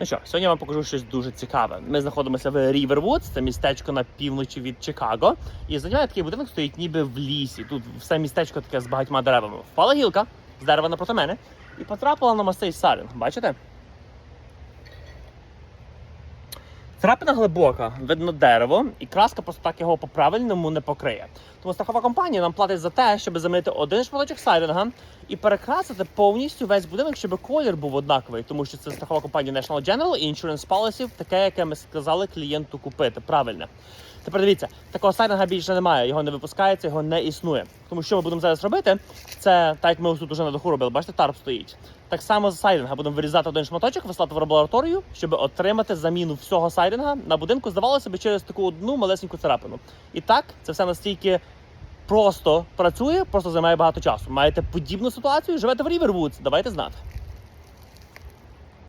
Ну що, сьогодні я вам покажу щось дуже цікаве. Ми знаходимося в Рівервуд, це містечко на півночі від Чикаго. І за нього такий будинок стоїть ніби в лісі. Тут все містечко таке з багатьма деревами. Впала гілка з дерева напроти мене і потрапила на мастей сарин. Бачите? Царапина глибока, видно дерево, і краска просто так його по-правильному не покриє. Тому страхова компанія нам платить за те, щоб замити один шматочок сайдинга і перекрасити повністю весь будинок, щоб колір був однаковий, тому що це страхова компанія National General і Insurance Policy, таке, яке ми сказали клієнту купити. Правильне. Тепер дивіться, такого сайдинга більше немає, його не випускається, його не існує. Тому що ми будемо зараз робити, це так як ми ось тут уже на даху робили, бачите, тарп стоїть. Так само з сайдинга будемо вирізати один шматочок, вислати в лабораторію, щоб отримати заміну всього сайдинга на будинку, здавалося б, через таку одну малесеньку царапину. І так, це все настільки просто працює, просто займає багато часу. Маєте подібну ситуацію, живете в Рівервудс, давайте знати.